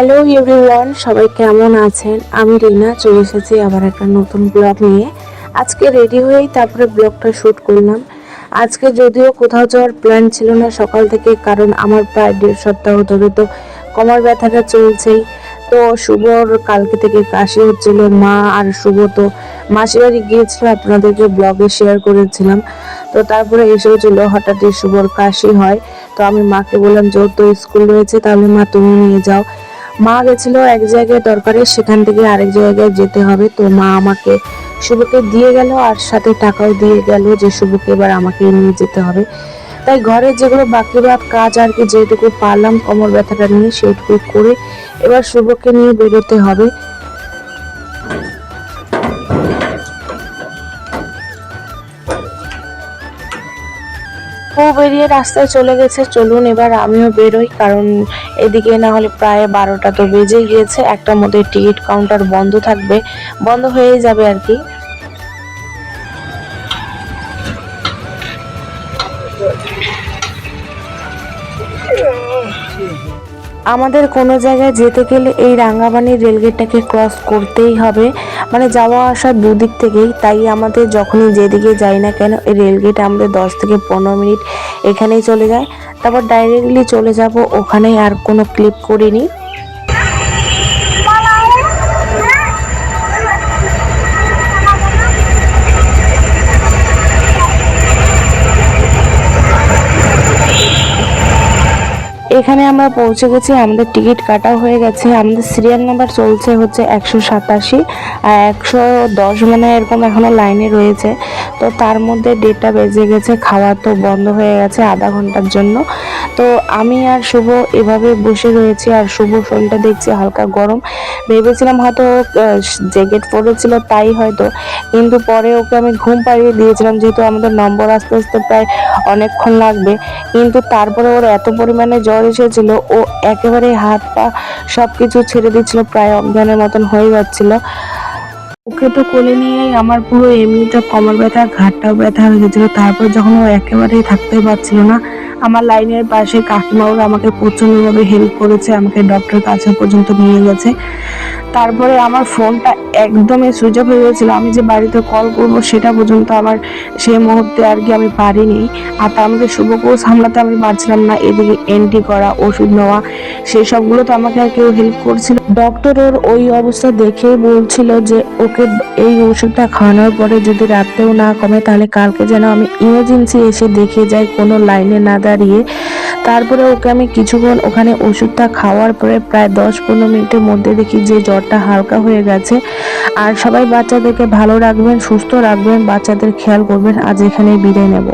Hello everyone সবাই কেমন আছেন? আমি রিনা, চলে এসেছি আবার একটা নতুন ব্লগ নিয়ে। আজকে রেডি হয়েই তারপরে ব্লগটা শ্যুট করলাম। আজকে যদিও কোথাও যাওয়ার প্ল্যান ছিল না সকাল থেকে, কারণ আমার প্রায় দেড় সপ্তাহ ধরে তো কমার ব্যথাটা চলছেই। তো শুভর কালকে থেকে কাশি হচ্ছিল। মা আর শুভ তো মাসির বাড়ি গিয়েছিল, আপনাদেরকে ব্লগে শেয়ার করেছিলাম। তো তারপরে এসেও ছিল, হঠাৎই শুভর কাশি হয়। তো আমি মাকে বললাম, যেহেতু স্কুল রয়েছে, তাহলে মা তুমি নিয়ে যাও। মা গেছিল এক জায়গায় দরকারে, সেখান থেকে আরেক জায়গায় যেতে হবে। তো মা আমাকে শুভকে দিয়ে গেল আর সাথে টাকাও দিয়ে গেল যে শুভকে এবার আমাকে নিয়ে যেতে হবে। তাই ঘরের যেগুলো বাকি রাত কাজ আর কি যেটুকু পারলাম, কোমর ব্যথাটা নিয়ে সেইটুকু করে এবার শুভকে নিয়ে বেরোতে হবে। ও বেরিয়ে রাস্তায় চলে গেছে। চলুন এবার আমিও বেরোই, কারণ এদিকে না হলে প্রায় বারোটা তো বেজে গিয়েছে। একটা মধ্যে টিকিট কাউন্টার বন্ধ থাকবে, বন্ধ হয়ে যাবে আর কি। আমাদের কোনো জায়গায় যেতে গেলে এই রাঙ্গাবানির রেলগেটটাকে ক্রস করতেই হবে। মানে যাওয়া আসা দুদিক থেকেই। তাই আমাদের যখনই যেদিকে যাই না কেন, এই রেলগেট আমাদের দশ থেকে পনেরো মিনিট এখানেই চলে যায়। তারপর ডাইরেক্টলি চলে যাব। ওখানেই আর কোনো ক্লিপ করিনি। এখানে আমরা পৌঁছে গেছি, আমাদের টিকিট কাটা হয়ে গেছে। আমাদের সিরিয়াল নাম্বার চলছে হচ্ছে একশো সাতাশি আর একশো দশ মানে এরকম এখনও লাইনে রয়েছে। তো তার মধ্যে ডেটটা বেজে গেছে, খাওয়া তো বন্ধ হয়ে গেছে আধা ঘণ্টার জন্য। তো আমি আর শুভ এভাবে বসে রয়েছি আর শুভ শরীরটা দেখছি হালকা গরম। ভেবেছিলাম হয়তো জ্যাকেট পরেছিল তাই হয়তো, কিন্তু পরে ওকে আমি ঘুম পাড়িয়ে দিয়েছিলাম যেহেতু আমাদের নম্বর আস্তে আস্তে প্রায় অনেকক্ষণ লাগবে। কিন্তু তারপরে ওর এত পরিমাণে জ্বর এসেছিল ও একেবারে হাত পা সব কিছু ছেড়ে দিচ্ছিল, প্রায় অজ্ঞানের মতন হয়ে যাচ্ছিল। ওকে তো কোলে নিয়েই আমার পুরো এমনিটা কোমর ব্যথা, ঘাটটাও ব্যথা হয়ে গেছিল। তারপর যখন ও একেবারেই থাকতে পারছিল না আমার লাইনের পাশে কাকিমাও আমাকে প্রচণ্ডভাবে হেল্প করেছে, আমাকে ডক্টর কাছে পর্যন্ত নিয়ে গেছে। তারপরে আমার ফোনটা একদমই সুইচ অফ হয়ে গেছিল, আমি যে বাড়িতে কল করব সেটা পর্যন্ত আমার সেই মুহূর্তে আর কি আমি পারিনি। আর তার মধ্যে শুভকেও সামলাতে আমি পারছিলাম না, এদিকে এন্ট্রি করা, ওষুধ নেওয়া, সেই সবগুলো তো আমাকে আর কেউ হেল্প করছিল। ডক্টর ওর ওই অবস্থা দেখেই বলছিল যে, ওকে এই ওষুধটা খাওয়ানোর পরে যদি রাত্রেও না কমে, তাহলে কালকে যেন আমি ইমার্জেন্সি এসে দেখে যাই, কোনো লাইনে না দাঁড়িয়ে তারপরে ওকে আমি কিছুক্ষণ ওখানে ওষুধটা খাওয়ার পরে প্রায় দশ পনেরো মিনিটের মধ্যে দেখি যে জ্বরটা হালকা হয়ে গেছে। আর সবাই বাচ্চাদেরকে ভালো রাখবেন, সুস্থ রাখবেন, বাচ্চাদের খেয়াল করবেন, আজ এখানে বিদায় নেব।